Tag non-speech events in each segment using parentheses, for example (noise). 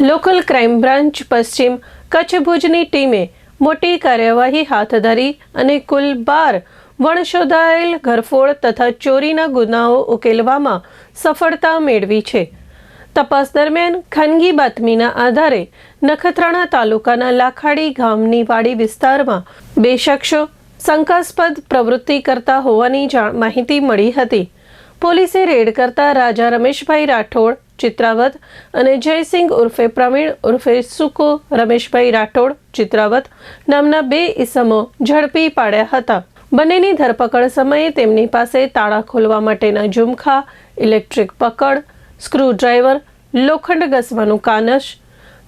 Local crime branch પશ્ચિમ કચ્છ ભુજની ટીમે મોટી કાર્યવાહી હાથ ધરી અને કુલ બાર વણશોધાયેલ ઘરફોડ તથા ચોરીના ગુનાઓ ઉકેલવામાં સફળતા મેળવી છે. તપાસ દરમિયાન ખાનગી બાતમીના આધારે નખત્રાણા તાલુકાના લાખાડી ગામની વાડી વિસ્તારમાં બે શખ્સો શંકાસ્પદ પ્રવૃત્તિ કરતા હોવાની માહિતી મળી હતી. પોલીસે રેડ કરતા રાજા રમેશભાઈ રાઠોડ ચિત્રાવત અને જયસિંહ ઉર્ફે પ્રવીણ ઉર્ફે સુકો, રમેશભાઈ રાઠોડ, ચિત્રાવત નામના બે ઈસમો ઝડપી પાડ્યા હતા. બંનેની ધરપકડ સમયે તેમની પાસે તાળા ખોલવા માટેના ઝુમખા, ઇલેક્ટ્રિક પકડ, સ્ક્રૂડ્રાઈવર, લોખંડ ઘસવાનું કાનશ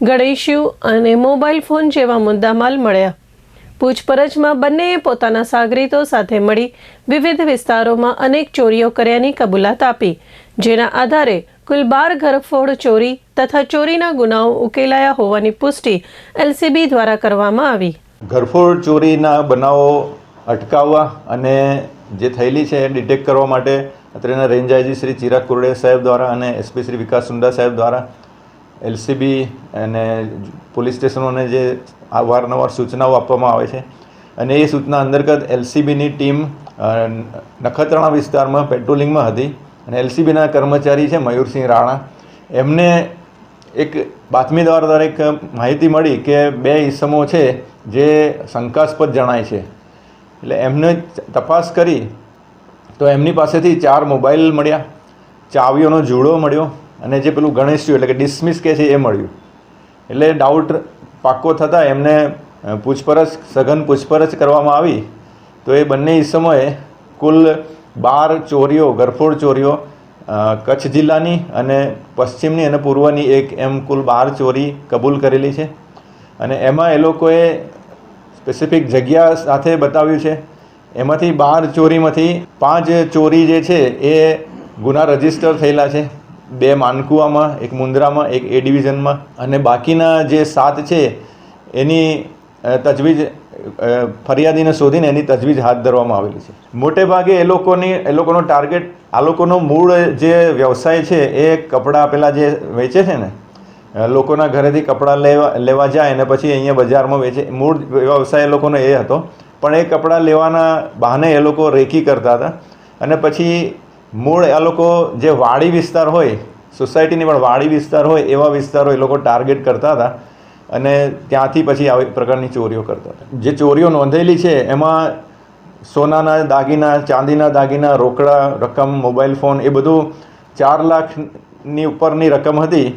ગણેશ્યુ અને મોબાઈલ ફોન જેવા મુદ્દામાલ મળ્યા. પૂછપરછમાં બંનેએ પોતાના સાગરીતો સાથે મળી વિવિધ વિસ્તારોમાં અનેક ચોરીઓ કર્યાની કબૂલાત આપી. જેના આધારે કુલ બાર ઘરફોડ ચોરી તથા ચોરીના ગુનાઓ ઉકેલાયા હોવાની પુષ્ટિ એલસીબી દ્વારા કરવામાં આવી. ઘરફોડ ચોરીના બનાવો અટકાવવા અને જે થયેલી છે એ ડિટેક્ટ કરવા માટે અત્રેના રેન્જ આઈજી શ્રી ચિરાગ કુરડે સાહેબ દ્વારા અને એસપી શ્રી વિકાસ સુંડા સાહેબ દ્વારા એલસીબી અને પોલીસ સ્ટેશનોને જે વારંવાર સૂચનાઓ આપવામાં આવે છે અને એ સૂચના અંતર્ગત એલસીબીની ટીમ નખત્રાણા વિસ્તારમાં પેટ્રોલિંગમાં હતી. અને એલસીબીના કર્મચારી છે મયુરસિંહ રાણા. એમને એક બાતમીદાર દ્વારા એક માહિતી મળી કે બે ઈસમો છે જે શંકાસ્પદ જણાય છે. એટલે એમને તપાસ કરી તો એમની પાસેથી ચાર મોબાઈલ મળ્યા, ચાવીઓનો જુડો મળ્યો અને જે પેલું ગણેશ્યું એટલે કે ડિસમિસ કે છે એ મળ્યું. એટલે ડાઉટ પાક્કો થતાં એમને પૂછપરછ, સઘન પૂછપરછ કરવામાં આવી. તો એ બંને ઈસમોએ કુલ બાર ચોરીઓ, ગરફોડ ચોરીઓ કચ્છ જિલ્લાની અને પશ્ચિમની અને પૂર્વની એક એમ કુલ બાર ચોરી કબૂલ કરેલી છે. અને એમાં એ લોકોએ સ્પેસિફિક જગ્યા સાથે બતાવ્યું છે. એમાંથી બાર ચોરીમાંથી પાંચ ચોરી જે છે એ ગુના રજિસ્ટર થયેલા છે. બે માનકુવામાં, એક મુન્દ્રામાં એક એ ડિવિઝનમાં. અને બાકીના જે સાત છે, એની તજવીજ ફરિયાદીને શોધીને એની તજવીજ હાથ ધરવામાં આવેલી છે. મોટે ભાગે એ લોકોની, એ લોકોનો ટાર્ગેટ, આ લોકોનો મૂળ જે વ્યવસાય છે, એ કપડાં પેલા જે વેચે છે ને લોકોના ઘરેથી કપડાં લેવા લેવા જાય અને પછી અહીંયા બજારમાં વેચે, મૂળ વ્યવસાય એ લોકોનો એ હતો. પણ એ કપડાં લેવાના બહાને એ લોકો રેકી કરતા હતા. અને પછી મૂળ આ લોકો જે વાડી વિસ્તાર હોય, સોસાયટીની પણ વાડી વિસ્તાર હોય એવા વિસ્તારો એ લોકો ટાર્ગેટ કરતા હતા. અને ત્યાંથી પછી આવી પ્રકારની ચોરીઓ કરતા હતા. જે ચોરીઓ નોંધેલી છે, એમાં સોનાના દાગીના, ચાંદીના દાગીના, રોકડા રકમ, મોબાઈલ ફોન, એ બધું ચાર લાખની ઉપરની રકમ હતી.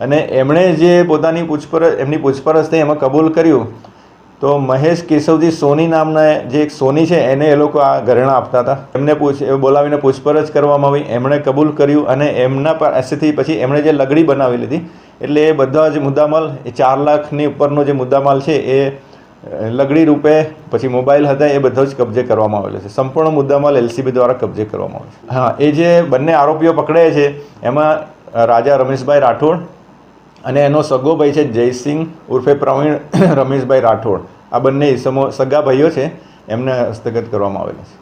અને એમણે જે પોતાની પૂછપરછ, એમની પૂછપરછ થઈ, એમાં કબૂલ કર્યું તો મહેશ કેશવજી સોની નામના જે એક સોની છે, એને એ લોકો આ ઘરેણા આપતા હતા. એમને પૂછ બોલાવીને પૂછપરછ કરવામાં આવી. એમણે કબૂલ કર્યું અને એમના પાસેથી પછી એમણે જે લગડી બનાવી લીધી, એટલે એ બધા જ મુદ્દામાલ, એ ચાર લાખની ઉપરનો જે મુદ્દામાલ છે, એ લગડી રૂપે પછી મોબાઈલ હતા, એ બધો જ કબજે કરવામાં આવેલો છે. સંપૂર્ણ મુદ્દામાલ એલસીબી દ્વારા કબજે કરવામાં આવે છે. હા, એ જે બંને આરોપીઓ પકડે છે, એમાં રાજા રમેશભાઈ રાઠોડ અને એનો સગો ભાઈ છે જયસિંહ ઉર્ફે પ્રવીણ (coughs) રમેશભાઈ રાઠોડ. આ બંને ઈસમો સગા ભાઈઓ છે. એમને હસ્તગત કરવામાં આવેલા છે.